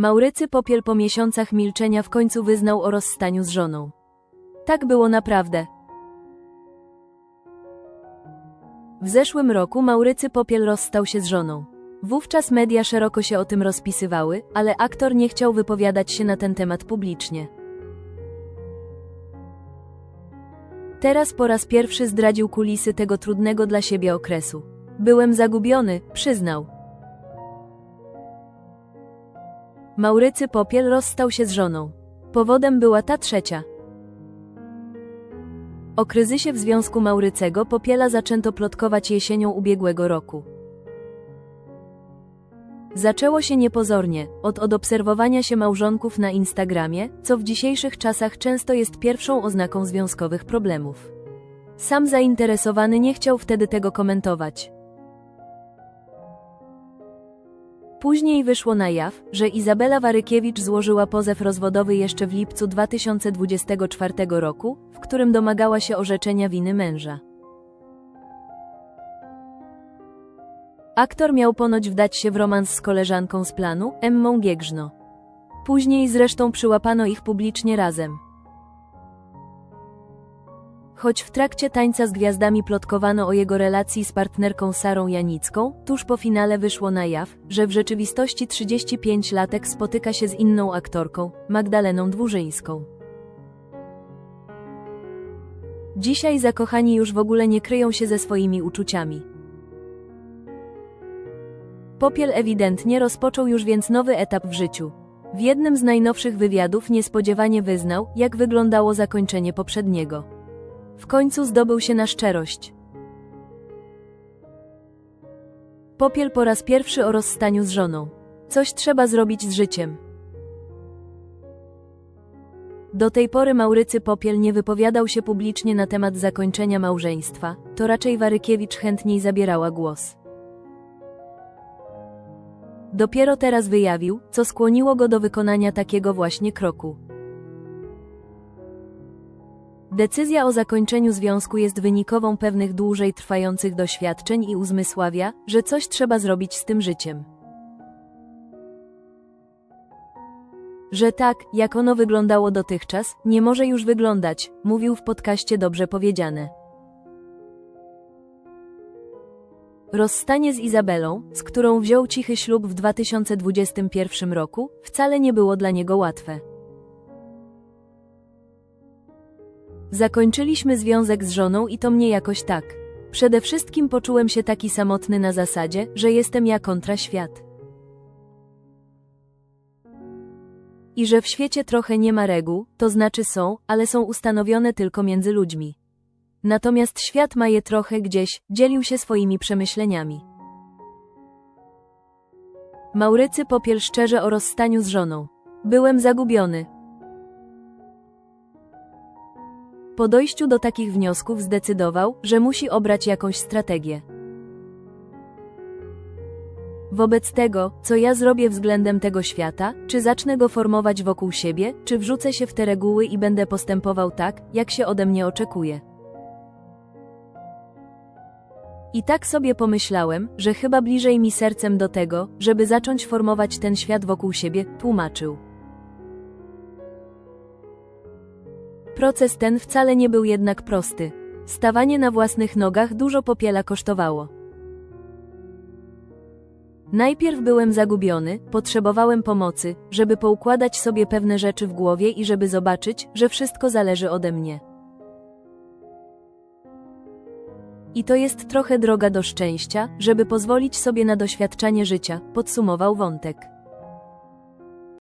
Maurycy Popiel po miesiącach milczenia w końcu wyznał o rozstaniu z żoną. Tak było naprawdę. W zeszłym roku Maurycy Popiel rozstał się z żoną. Wówczas media szeroko się o tym rozpisywały, ale aktor nie chciał wypowiadać się na ten temat publicznie. Teraz po raz pierwszy zdradził kulisy tego trudnego dla siebie okresu. Byłem zagubiony, przyznał. Maurycy Popiel rozstał się z żoną. Powodem była ta trzecia. O kryzysie w związku Maurycego Popiela zaczęto plotkować jesienią ubiegłego roku. Zaczęło się niepozornie, od odobserwowania się małżonków na Instagramie, co w dzisiejszych czasach często jest pierwszą oznaką związkowych problemów. Sam zainteresowany nie chciał wtedy tego komentować. Później wyszło na jaw, że Izabela Warykiewicz złożyła pozew rozwodowy jeszcze w lipcu 2024 roku, w którym domagała się orzeczenia winy męża. Aktor miał ponoć wdać się w romans z koleżanką z planu, Emmą Giegrzno. Później zresztą przyłapano ich publicznie razem. Choć w trakcie tańca z gwiazdami plotkowano o jego relacji z partnerką Sarą Janicką, tuż po finale wyszło na jaw, że w rzeczywistości 35-latek spotyka się z inną aktorką, Magdaleną Dwurzyńską. Dzisiaj zakochani już w ogóle nie kryją się ze swoimi uczuciami. Popiel ewidentnie rozpoczął już więc nowy etap w życiu. W jednym z najnowszych wywiadów niespodziewanie wyznał, jak wyglądało zakończenie poprzedniego. W końcu zdobył się na szczerość. Popiel po raz pierwszy o rozstaniu z żoną. Coś trzeba zrobić z życiem. Do tej pory Maurycy Popiel nie wypowiadał się publicznie na temat zakończenia małżeństwa, to raczej Warykiewicz chętniej zabierała głos. Dopiero teraz wyjawił, co skłoniło go do wykonania takiego właśnie kroku. Decyzja o zakończeniu związku jest wynikową pewnych dłużej trwających doświadczeń i uzmysławia, że coś trzeba zrobić z tym życiem. Że tak, jak ono wyglądało dotychczas, nie może już wyglądać, mówił w podcaście Dobrze Powiedziane. Rozstanie z Izabelą, z którą wziął cichy ślub w 2021 roku, wcale nie było dla niego łatwe. Zakończyliśmy związek z żoną i to mnie jakoś tak. Przede wszystkim poczułem się taki samotny na zasadzie, że jestem ja kontra świat. I że w świecie trochę nie ma reguł, to znaczy są, ale są ustanowione tylko między ludźmi. Natomiast świat ma je trochę gdzieś, dzielił się swoimi przemyśleniami. Maurycy Popiel szczerze o rozstaniu z żoną. Byłem zagubiony. Po dojściu do takich wniosków zdecydował, że musi obrać jakąś strategię. Wobec tego, co ja zrobię względem tego świata, czy zacznę go formować wokół siebie, czy wrzucę się w te reguły i będę postępował tak, jak się ode mnie oczekuje. I tak sobie pomyślałem, że chyba bliżej mi sercem do tego, żeby zacząć formować ten świat wokół siebie, tłumaczył. Proces ten wcale nie był jednak prosty. Stawanie na własnych nogach dużo popiela kosztowało. Najpierw byłem zagubiony, potrzebowałem pomocy, żeby poukładać sobie pewne rzeczy w głowie i żeby zobaczyć, że wszystko zależy ode mnie. I to jest trochę droga do szczęścia, żeby pozwolić sobie na doświadczanie życia, podsumował wątek.